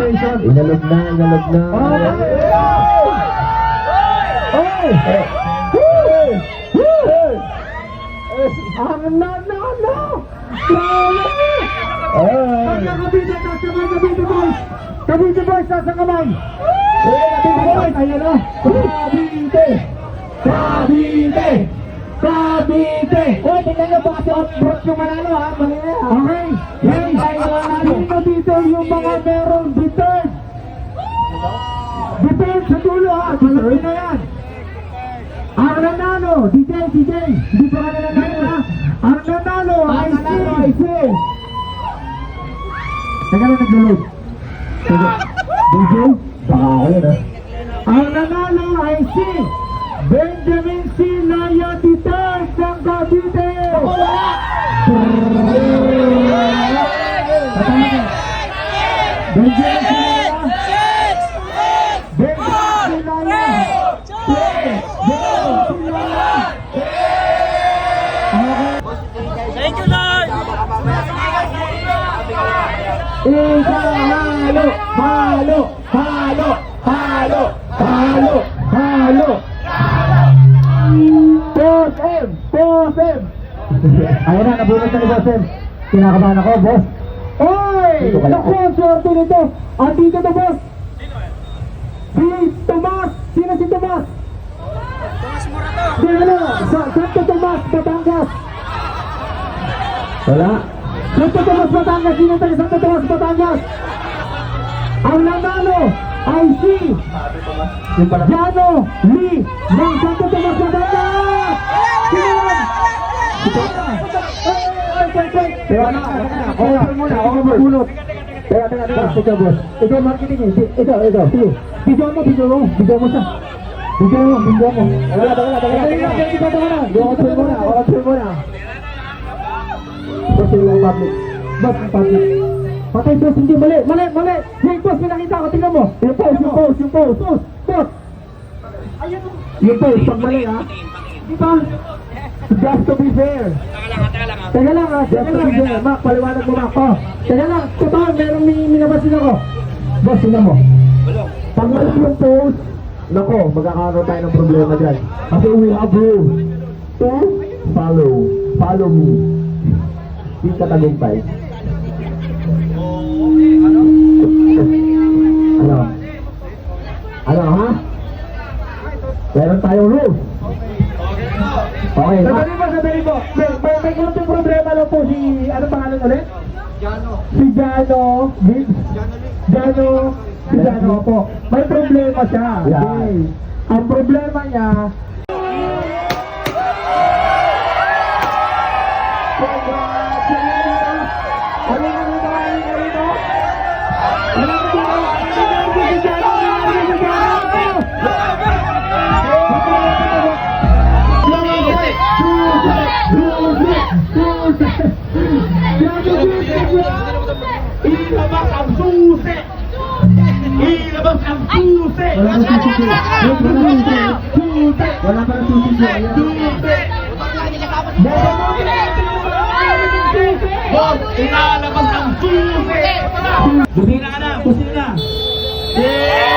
station. Inalog na, inalog na. Oy! Oy! Woo! Ang nanalo! Grabe! Ay! Pagkakabite ka sa mga Cavite Boys! Cavite Boys nasa kamay! Cavite Boys! Ayan na! Cavite! Cavite! Cavite! Uy, tingnan nyo po kasi on-broad yung manalo ha. Mali na ha. Okay! Yan! Sino dito yung mga merong return? Return sa dulo ha! Malaki na yan! Ang nanalo! DJ! DJ! Hindi pa ka nanalo ha! Ang nanalo ay Ang nanalo si... Teka nag-load. Teka. DJ? Baka ako yun ha. Ang nanalo ay si Benjamin C. Lord! Halo, halo, halo, halo, halo. Boss Boss M. Ayun na, nabunod na ni Boss M. Kinakabahan ako, boss. Oy! Dito ka lang. Ang swerte nito. Andito na, boss. Si Tomas. Sino si Tomas? Si ano? Sa Santo Tomas, Batangas. Wala. Santo Tomas Batangas, sino Santo Tomas Batangas? Ang nanalo ay si. Jano Lee ng Santo Tomas Batangas! Sino yan? Over. Teka, teka, teka. Ikaw, boss. Ikaw, marketing eh. Ikaw, ikaw. Sige. Video mo, video mo. Video mo siya. Video mo, video mo. Teka na, teka na, teka na. Na, teka na. Muna, wakatsul muna. Boss, yung public. Yung public. Patay, boss, hindi, mali, mali, mali. Hey, boss, may nakita ko, tingnan mo. Yung pose, yung pose, yung pose. Boss, boss. Yung pose, pag ha? Di? Just to be fair. Teka lang, ha? Just to be fair. Mac, paliwanag mo, Mac. Oh. Teka lang, totoo, merong may minabasin ako. Boss, tingnan mo. Pag mali yung pose, Nako, magkakaroon tayo ng problema dyan. kasi we have rules. To Follow. Follow me. Di ka tagumpay. Ano? Ano, ha? Meron tayong rules. Okay, ha? Sandali mo, sandali mo. May, may, may konting problema lang po si, ano pangalan ulit? Jano. Si Jano. Gibbs. Jano. Si Jano po. May problema siya. Yeah. Okay. Ang problema niya, Ilabas ang susi! Ilabas ang susi! Wala kang susi. Susi! Wala kang susi. Ayan. Susi! Boss, inalabas ang susi! Busina ka na! Busina! Yeah!